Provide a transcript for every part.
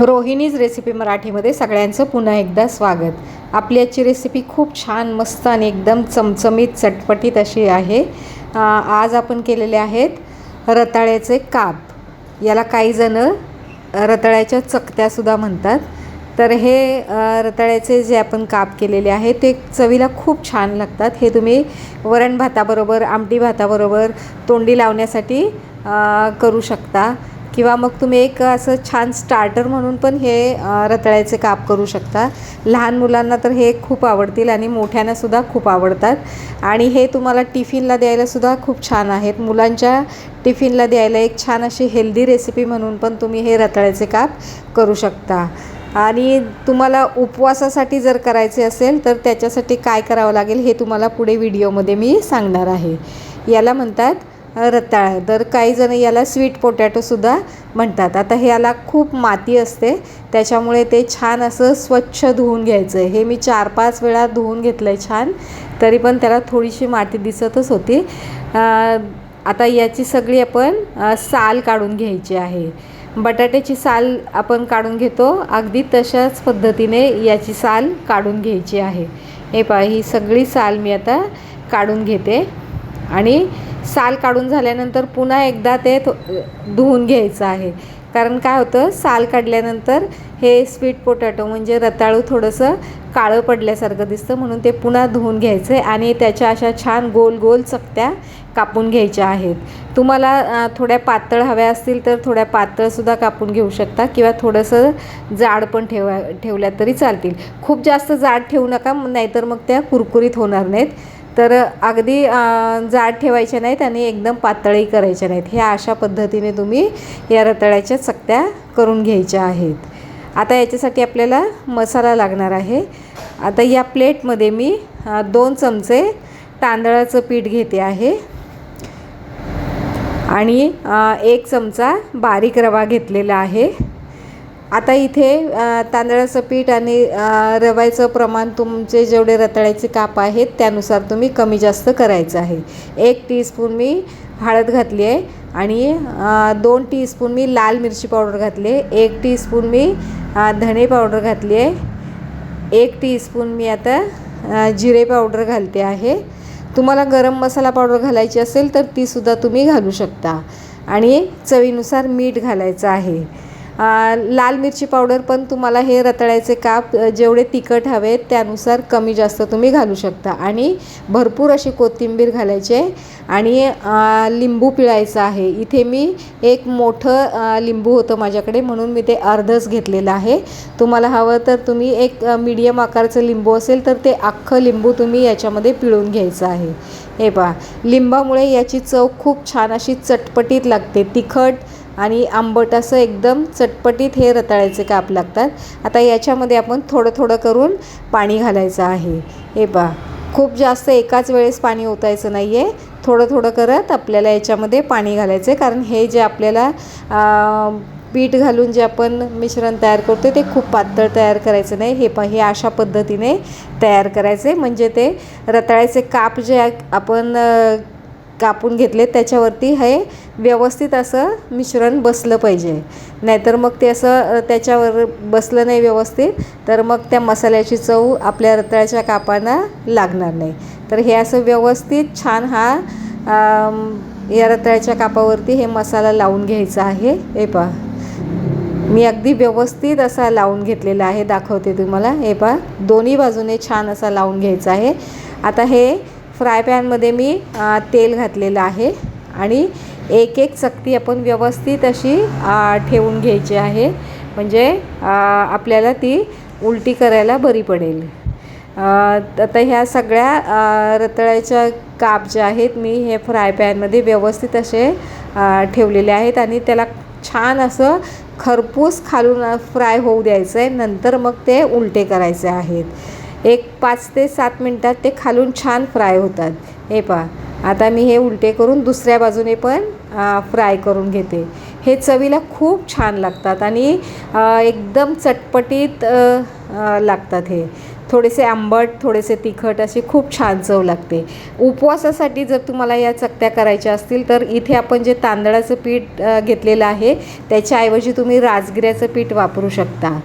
Rohini's recipe मराठीमध्ये सगळ्यांचं पुन्हा एकदा स्वागत. आपली आजची रेसिपी खूप छान मस्त आणि एकदम चमचमीत चटपटीत अशी आहे. आज आपण केलेले आहेत रताळ्याचे काप. याला काहीजणं रताळ्याच्या चकत्यासुद्धा म्हणतात. तर हे रताळ्याचे जे आपण काप केलेले आहे ते चवीला खूप छान लागतात. हे तुम्ही वरण भाताबरोबर आमटी भाताबरोबर तोंडी लावण्यासाठी करू शकता. किंवा मग तुम्ही एक असं छान स्टार्टर म्हणून पण हे रताळ्याचे काप करू शकता. लहान मुलांना तर हे खूप आवडतील आणि मोठ्यांनासुद्धा खूप आवडतात. आणि हे तुम्हाला टिफिनला द्यायलासुद्धा खूप छान आहेत. मुलांच्या टिफिनला द्यायला एक छान अशी हेल्दी रेसिपी म्हणून पण तुम्ही हे रताळ्याचे काप करू शकता. आणि तुम्हाला उपवासासाठी जर करायचे असेल तर त्याच्यासाठी काय करावं लागेल हे तुम्हाला पुढे व्हिडिओमध्ये मी सांगणार आहे. याला म्हणतात रताळं. तर काही जण याला स्वीट पोटॅटोसुद्धा म्हणतात. आता ह्याला खूप माती असते. त्याच्यामुळे ते छान असं स्वच्छ धुवून घ्यायचं. आहे हे मी चार पाच वेळा धुवून घेतलं आहे छान. तरी पण त्याला थोडीशी माती दिसतच होती. आता याची सगळी आपण साल काढून घ्यायची आहे. बटाट्याची साल आपण काढून घेतो. अगदी तशाच पद्धतीने याची साल काढून घ्यायची आहे. हे पहा ही सगळी साल मी आता काढून घेते. आणि साल काढून झाल्यानंतर पुन्हा एकदा ते थो धुवून घ्यायचं आहे. कारण काय होतं साल काढल्यानंतर हे स्वीट पोटॅटो म्हणजे रताळू थोडंसं काळं पडल्यासारखं दिसतं म्हणून ते पुन्हा धुवून घ्यायचं आहे आणि त्याच्या अशा छान गोल गोल चकत्या कापून घ्यायच्या आहेत. तुम्हाला थोड्या पातळ हव्या असतील तर थोड्या पातळसुद्धा कापून घेऊ शकता किंवा थोडंसं जाड पण ठेवा ठेवल्या तरी चालतील. खूप जास्त जाड ठेवू नका नाहीतर मग त्या कुरकुरीत होणार नाहीत. तर अगदी जाड ठेवायच्या नाहीत आणि एकदम पातळी करायच्या नाहीत. ह्या अशा पद्धतीने तुम्ही या रताळ्याच्या चकत्या करून घ्यायच्या आहेत. आता याच्यासाठी आपल्याला मसाला लागणार आहे. आता या प्लेटमध्ये मी दोन चमचे तांदळाचं पीठ घेते आहे. आणि एक चमचा बारीक रवा घेतलेला आहे. आता इथे तांदळाचं पीठ आणि रव्याचं प्रमाण तुमचे जेवढे रताळ्याचे काप आहेत त्यानुसार तुम्ही कमी जास्त करायचं आहे. एक टीस्पून मी हळद घातली आहे आणि दोन टीस्पून मी लाल मिरची पावडर घातली आहे. एक टीस्पून मी धणे पावडर घातली आहे. एक टीस्पून मी आता जिरे पावडर घालते आहे. तुम्हाला गरम मसाला पावडर घालायची असेल तर तीसुद्धा तुम्ही घालू शकता. आणि चवीनुसार मीठ घालायचं आहे. लाल मिरची पावडर पण तुम्हाला हे रताळ्याचे काप जेवढे तिखट हवे त्यानुसार कमी जास्त तुम्ही घालू शकता. आणि भरपूर अशी कोथिंबीर घालायची आहे आणि लिंबू पिळायचं आहे. इथे मी एक मोठं लिंबू होतं माझ्याकडे म्हणून मी ते अर्धच घेतलेलं आहे. तुम्हाला हवं तर तुम्ही एक मीडियम आकाराचं लिंबू असेल तर ते अख्खं लिंबू तुम्ही याच्यामध्ये पिळून घ्यायचं आहे. हे पहा लिंबामुळे याची चव खूप छान अशी चटपटीत लागते. तिखट आणि आंबट असं एकदम चटपटीत हे रताळ्याचे काप लागतात. आता याच्यामध्ये आपण थोडं थोडं करून पाणी घालायचं आहे. हे पहा खूप जास्त एकाच वेळेस पाणी ओतायचं नाही आहे थोडं थोडं करत आपल्याला याच्यामध्ये पाणी घालायचं आहे कारण हे जे आपल्याला पीठ घालून जे आपण मिश्रण तयार करतो ते खूप पातळ तयार करायचं नाही. हे प हे अशा पद्धतीने तयार करायचे म्हणजे ते रताळ्याचे काप जे आपण कापून घेतले त्याच्यावरती हे व्यवस्थित असं मिश्रण बसलं पाहिजे. नाहीतर मग ते असं त्याच्यावर बसलं नाही व्यवस्थित तर मग त्या मसाल्याची चव आपल्या रताळ्याच्या कापांना लागणार नाही. तर हे असं व्यवस्थित छान हा या रताळ्याच्या कापावरती हे मसाला लावून घ्यायचा आहे. हे पहा. मी अगदी व्यवस्थित असा लावून घेतलेला आहे दाखवते तुम्हाला. हे पहा. दोन्ही बाजूने छान असा लावून घ्यायचा आहे. आता हे फ्राय पॅनमध्ये मी तेल घातलेलं आहे आणि एक एक चकती आपण व्यवस्थित अशी ठेवून घ्यायची आहे. म्हणजे आपल्याला ती उलटी करायला बरी पडेल. आता ह्या सगळ्या रताळ्याच्या काप ज्या आहेत मी हे फ्राय पॅनमध्ये व्यवस्थित असे ठेवलेले आहेत आणि त्याला छान असं खरपूस खालून फ्राय होऊ द्यायचं आहे नंतर मग ते उलटे करायचे आहेत. एक पाच ते सात मिनटात ते खालून छान फ्राय होतात. हे पहा. आता मी हे उलटे करून दुसऱ्या बाजूने पण फ्राय करून घेते. हे चवीला खूप छान लागतात आणि एकदम चटपटीत लागतात हे. थोडेसे आंबट थोडेसे तिखट अशी खूप छान चव लागते. उपवासासाठी जर तुम्हाला या चकत्या करायच्या असतील तर इथे आपण जे तांदळाचं पीठ घेतलेलं आहे त्याच्याऐवजी तुम्ही राजगिऱ्याचं पीठ वापरू शकता.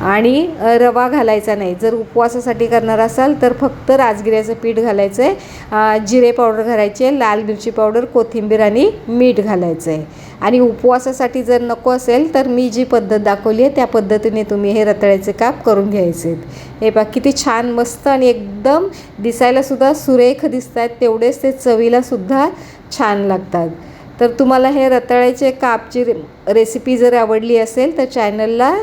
आणि रवा घालायचा नाही. जर उपवासासाठी करणार असाल तर फक्त राजगिऱ्याचं पीठ घालायचं आहे जिरे पावडर घालायचे लाल मिरची पावडर कोथिंबीर आणि मीठ घालायचं आहे आणि उपवासासाठी जर नको असेल तर मी जी पद्धत दाखवली आहे त्या पद्धतीने तुम्ही हे रताळ्याचे काप करून घ्यायचे आहेत. हे बघ किती छान मस्त आणि एकदम दिसायलासुद्धा सुरेख दिसत आहेत तेवढेच ते चवीलासुद्धा छान लागतात. तर तुम्हाला हे रताळ्याचे कापची रे रेसिपी जर आवडली असेल तर चॅनलला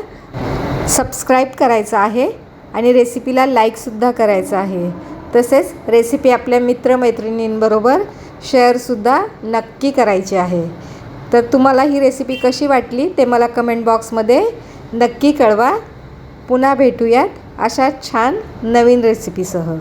सबस्क्राईब करायचं आहे आणि रेसिपीला लाईकसुद्धा करायचं आहे. तसेच रेसिपी आपल्या मित्रमैत्रिणींबरोबर शेअरसुद्धा नक्की करायची आहे. तर तुम्हाला ही रेसिपी कशी वाटली ते मला कमेंट बॉक्समध्ये नक्की कळवा. पुन्हा भेटूयात अशा छान नवीन रेसिपीसह